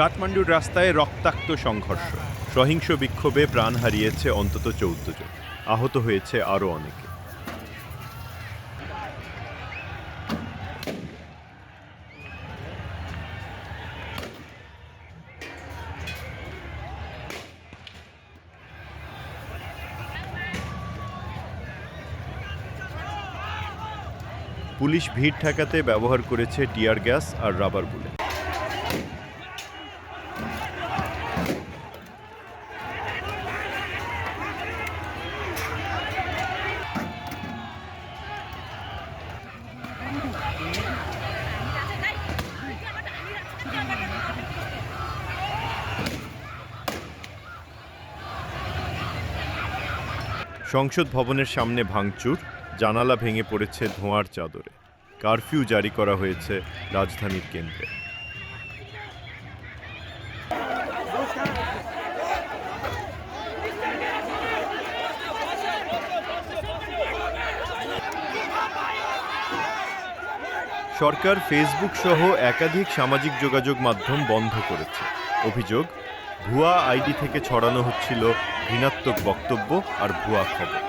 কাঠমান্ডুর রাস্তায় রক্তাক্ত সংঘর্ষ। সহিংস বিক্ষোভে প্রাণ হারিয়েছে অন্তত চৌদ্দ জন। আহত হয়েছে আরও অনেকে। পুলিশ ভিড় ঠেকাতে ব্যবহার করেছে টিয়ার গ্যাস আর রাবার বুলেট। সংসদ ভবনের সামনে ভাঙচুর, জানালা ভেঙে পড়েছে ধোঁয়ার চাদরে। কারফিউ জারি করা হয়েছে রাজধানীর কেন্দ্রে। সরকার ফেসবুক সহ একাধিক সামাজিক যোগাযোগ মাধ্যম বন্ধ করেছে। অভিযোগ ভুয়া আইডি থেকে ছড়ানো হচ্ছিল ঘৃণাত্মক বক্তব্য আর ভুয়া খবর।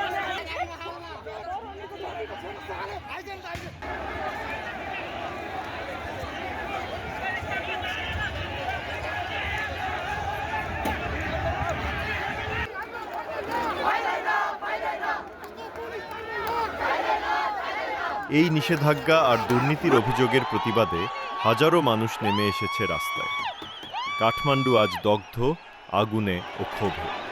এই নিষেধাজ্ঞা আর দুর্নীতির অভিযোগের প্রতিবাদে হাজারো মানুষ নেমে এসেছে রাস্তায়। কাঠমান্ডু আজ দগ্ধ আগুনে ও ক্ষোভে।